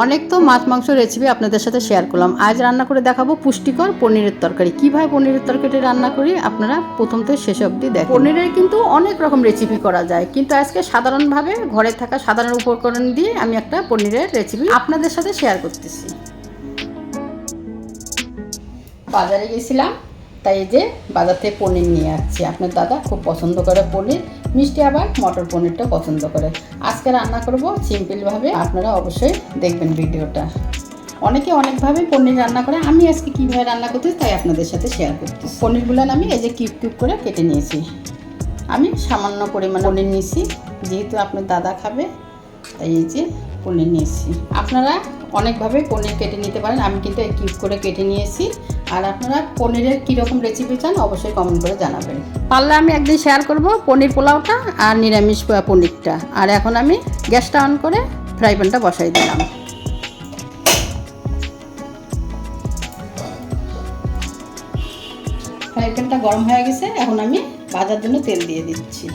অনেক তো মাছ, মাংস রেসিপি আপনাদের সাথে শেয়ার করলাম। আজ রান্না করে দেখাবো পুষ্টিকর পনিরের তরকারি। কীভাবে পনিরের তরকারি রান্না করি আপনারা প্রথম থেকে শেষ অবধি দেখেন। পনিরের কিন্তু অনেক রকম রেসিপি করা যায়, কিন্তু আজকে সাধারণভাবে ঘরে থাকা সাধারণ উপকরণ দিয়ে আমি একটা পনিরের রেসিপি আপনাদের সাথে শেয়ার করতেছি। বাজারে গেছিলাম তাই এই যে বাজার থেকে পনির নিয়ে আসছি। আপনার দাদা খুব পছন্দ করে পনির, মিষ্টি আবার মটর পনিরটা পছন্দ করে। আজকে রান্না করব সিম্পলভাবে, আপনারা অবশ্যই দেখবেন ভিডিওটা। অনেকে অনেকভাবে পনির রান্না করে, আমি আজকে কীভাবে রান্না করতেছি তাই আপনাদের সাথে শেয়ার করতেছি পনিরগুলো আমি এই যে কিউব কিউব করে কেটে নিয়েছি। আমি সামান্য পরিমাণ পনির নিয়েছি, যেহেতু আপনার দাদা খাবে, তাই এই যে পনির নিয়েছি। আপনারা অনেকভাবে পনির কেটে নিতে পারেন। আমি কিন্তু এই কিউব করে কেটে নিয়েছি। আর আপনারা পনিরের কীরকম রেসিপি চান অবশ্যই কমেন্ট করে জানাবেন। পারলে আমি একদিন শেয়ার করব পনির পোলাওটা আর নিরামিষ পনিরটা। আর এখন আমি গ্যাসটা অন করে ফ্রাই প্যানটা বসাই দিলাম। ফ্রাই প্যানটা গরম হয়ে গেছে। এখন আমি ভাজার জন্য তেল দিয়ে দিচ্ছি।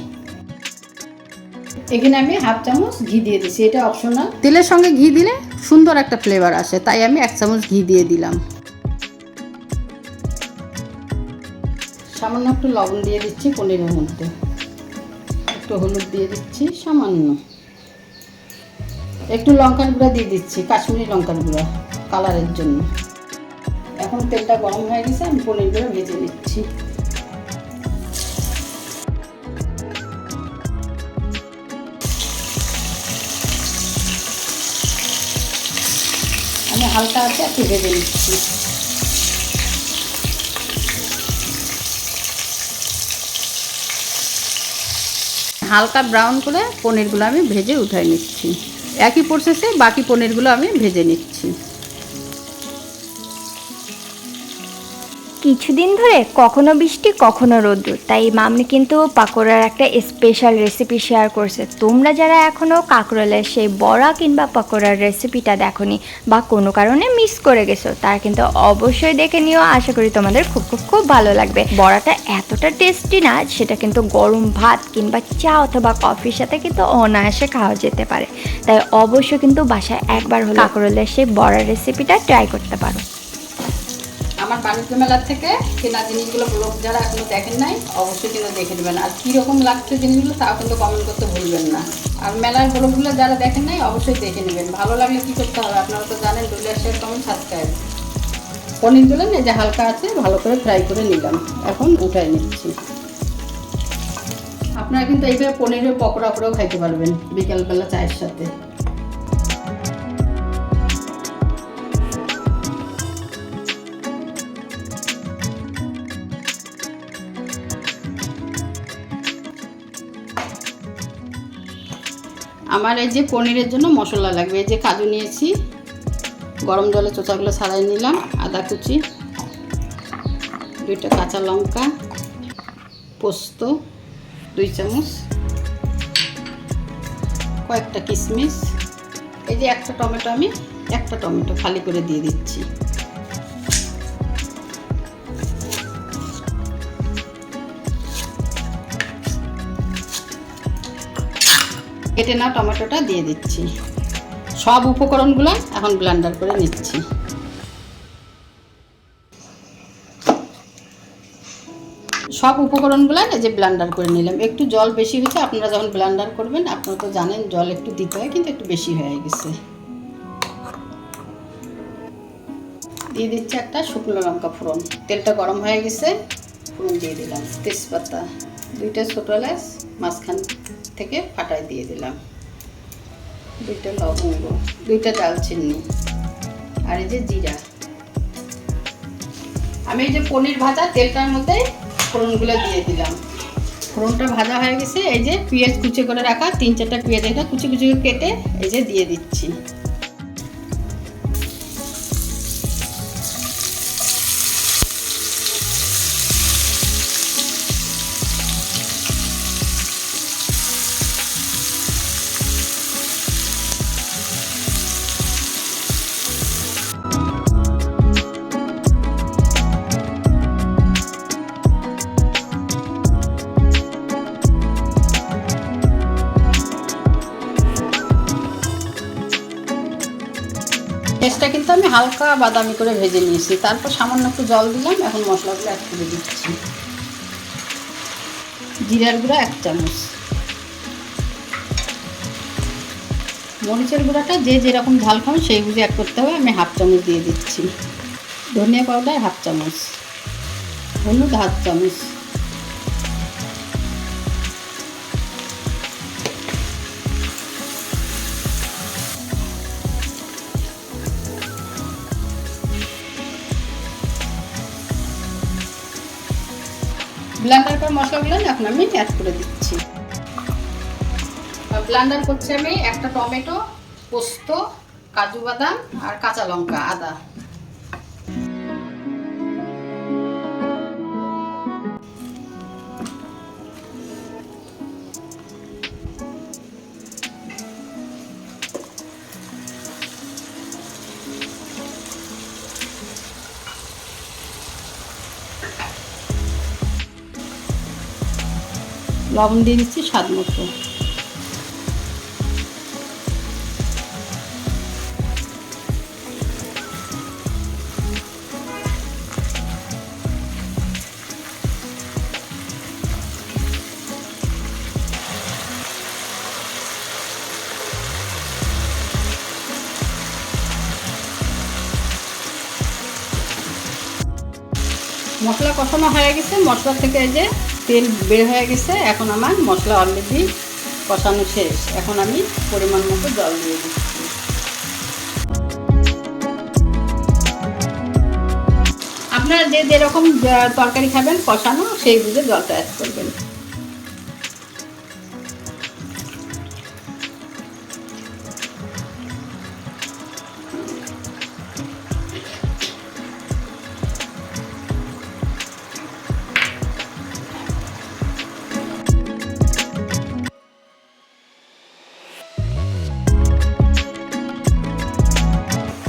এখানে আমি হাফ চামচ ঘি দিয়ে দিচ্ছি। এটা অপশনাল তেলের সঙ্গে ঘি দিলে সুন্দর একটা ফ্লেভার আসে, তাই আমি এক চামচ ঘি দিয়ে দিলাম। সামান্য একটু লবণ দিয়ে দিচ্ছি পনিরের মধ্যে। একটু হলুদ দিয়ে দিচ্ছি, সামান্য। একটু লঙ্কার গুঁড়া দিয়ে দিচ্ছি, কাশ্মীরি লঙ্কার গুঁড়া কালারের জন্য। এখন তেলটা গরম হয়ে গেছে, আমি পনিরগুলো ভেজে নিচ্ছি। হালকা আছে একটু ভেজে নিচ্ছি। হালকা ব্রাউন করে পনিরগুলো আমি ভেজে উঠাই নিচ্ছি। একই প্রসেসে বাকি পনিরগুলো আমি ভেজে নিচ্ছি। কিছুদিন ধরে কখনো বৃষ্টি কখনো রোদ্দুর। তাই মামনি কিন্তু পাকোড়ার একটা স্পেশাল রেসিপি শেয়ার করছে। তোমরা যারা এখনও কাঁকরোলের সেই বড়া কিংবা পাকোড়ার রেসিপিটা দেখোনি বা কোনো কারণে মিস করে গেছো তারা কিন্তু অবশ্যই দেখে নিও। আশা করি তোমাদের খুব খুব খুব ভালো লাগবে। বড়াটা এতটা টেস্টি না সেটা কিন্তু গরম ভাত কিংবা চা অথবা কফির সাথে কিন্তু অনায়াসে খাওয়া যেতে পারে। তাই অবশ্যই কিন্তু বাসায় একবার হলো কাঁকরোলের সেই বড়ার রেসিপিটা ট্রাই করতে পারো। বাণিজ্য মেলার থেকে কেনা জিনিসগুলো ব্লগ যারা এখনও দেখেন নাই, অবশ্যই কিন্তু দেখে নেবেন। আর কীরকম লাগছে জিনিসগুলো তাও কিন্তু কমেন্ট করতে ভুলবেন না। আর মেলার ব্লগগুলো যারা দেখেন নাই, অবশ্যই দেখে নেবেন। ভালো লাগলে কী করতে হবে আপনারা তো জানেন ডুলে শেয়ার কমেন্ট সাবস্ক্রাইব পনিরগুলো এই যে হালকা আছে, ভালো করে ফ্রাই করে নিলাম। এখন উঠাই নিচ্ছি। আপনারা কিন্তু এইভাবে পনিরের পকোড়া করেও খাইতে পারবেন বিকেলবেলা চায়ের সাথে। আমার এই যে পনিরের জন্য মশলা লাগবে, এই যে কাজু নিয়েছি, গরম জলে চোচাগুলো ছাড়াই নিলাম, আদা কুচি, দুইটা কাঁচা লঙ্কা, পোস্ত, দুই চামচ, কয়েকটা কিশমিশ, এই যে একটা টমেটো আমি, একটা টমেটো খালি করে দিয়ে দিচ্ছি। কেটে না টমেটোটা দিয়ে দিচ্ছি। সব উপকরণগুলো এখন ব্লেন্ডার করে নিচ্ছি। সব উপকরণগুলো যে ব্লান্ডার করে নিলাম। একটু জল বেশি হয়েছে, আপনারা যখন ব্লান্ডার করবেন, আপনারা তো জানেন জল একটু দিতে হয়, কিন্তু একটু বেশি হয়ে গেছে। দিয়ে দিচ্ছি একটা শুকনো লঙ্কা ফোড়ন। তেলটা গরম হয়ে গেছে, ফোড়ন দিয়ে দিলাম। তেজপাতা, দুইটা ছোটো এলাচ, মাঝখান থেকে ফাটাই দিয়ে দিলাম। দুইটা লবঙ্গ, দুইটা দালচিনি আর এই যে জিরা। আমি এই যে পনির ভাজা তেলটার মধ্যে ফোড়নগুলো দিয়ে দিলাম। ফোড়নটা ভাজা হয়ে গেছে, এই যে পেঁয়াজ কুচি করে রাখা, তিন চারটা পেঁয়াজ এটা কুচি কুচি কেটে এই যে দিয়ে দিচ্ছি। শেষটা কিন্তু আমি হালকা বাদামি করে ভেজে নিয়েছি। তারপর সামান্য একটু জল দিলাম, এখন মশলাগুলো অ্যাড করে দিচ্ছি। জিরার গুঁড়া এক চামচ। মরিচের গুঁড়াটা যে যেরকম ঝাল খান সেই বুঝে অ্যাড করতে হবে, আমি হাফ চামচ দিয়ে দিচ্ছি। ধনিয়া পাউডার হাফ চামচ। হলুদ হাফ চামচ। ব্লেন্ডার করা মশলাগুলো এখন আমি অ্যাড করে দিচ্ছি। ব্লেন্ডার করছি আমি একটা টমেটো, পোস্ত, কাজু বাদাম আর কাঁচা লঙ্কা, আদা। লবণ দিয়ে দিচ্ছি স্বাদ মতো। মশলা কষানো হয়ে গেছে মশলা থেকে যে তেল বের হয়ে গেছে, এখন আমার মশলা অলরেডি কষানো শেষ। এখন আমি পরিমাণ মতো জল দিয়ে দিচ্ছি। আপনারা যে যেরকম তরকারি খাবেন, কষানো, সেই বুঝে জলটা অ্যাড করবেন।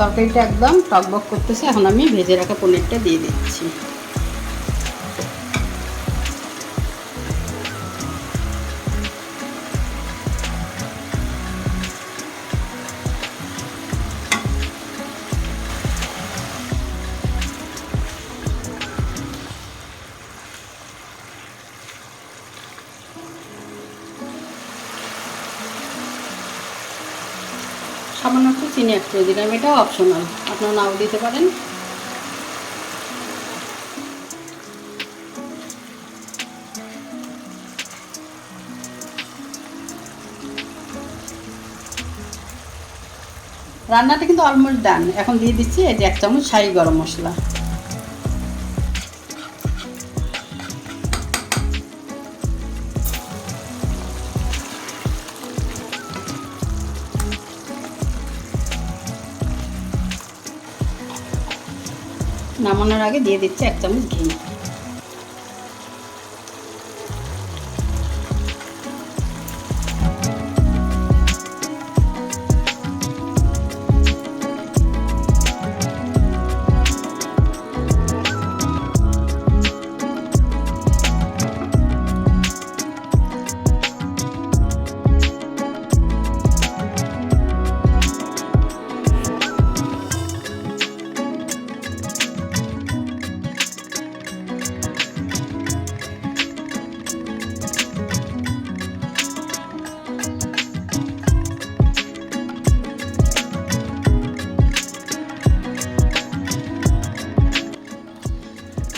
তরকারিটা একদম টকবক করতেছে এখন আমি ভেজে রাখা পনিরটা দিয়ে দিচ্ছি। এক চিনি অ্যাড করে দিলাম এটা অপশনাল আপনারা নাও দিতে পারেন। রান্নাটা কিন্তু অলমোস্ট ডান এখন দিয়ে দিচ্ছি এই যে এক চামচ শাহি গরম মশলা। নামানোর আগে দিয়ে দিচ্ছে এক চামচ ঘি।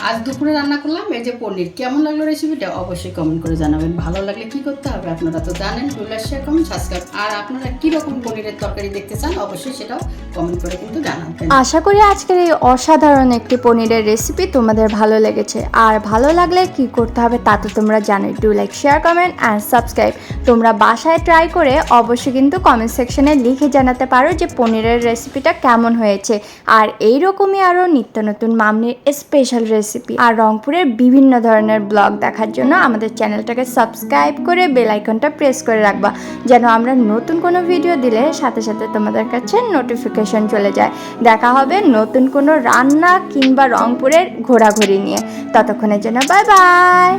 আজ দুপুরে রান্না করলাম, এই যে পনির। কেমন লাগল রেসিপিটা অবশ্যই কমেন্ট করে জানাবেন। ভালো লাগলে কি করতে হবে আপনারা তো জানেন। টুলার শেয়ার কমেন্ট সাবস্ক্রাইব আর আপনারা কি রকম পনিরের তরকারি দেখতে চান, অবশ্যই সেটাও কমেন্ট করে কিন্তু জানাবেন। আশা করি আজকের এই অসাধারণ একটি পনিরের রেসিপি তোমাদের ভালো লেগেছে। আর ভালো লাগলে কি করতে হবে তা তো তোমরা জানোই do like share comment and subscribe তোমরা বাসায় ট্রাই করে অবশ্যই কিন্তু কমেন্ট সেকশনে লিখে জানাতে পারো যে পনিরের রেসিপিটা কেমন হয়েছে। আর এই রকমই আরও নিত্য নতুন মামনির স্পেশাল রেসিপি আর রংপুরের বিভিন্ন ধরনের ব্লগ দেখার জন্য আমাদের চ্যানেলটাকে সাবস্ক্রাইব করে বেল আইকনটা প্রেস করে রাখবা, যেন আমরা নতুন কোনো ভিডিও দিলে সাথে সাথে তোমাদের কাছে নোটিফিকেশন চলে যায়। দেখা হবে নতুন কোনো রান্না কিংবা রংপুরের ঘোরাঘুরি নিয়ে। ততক্ষণের জন্য বাই বাই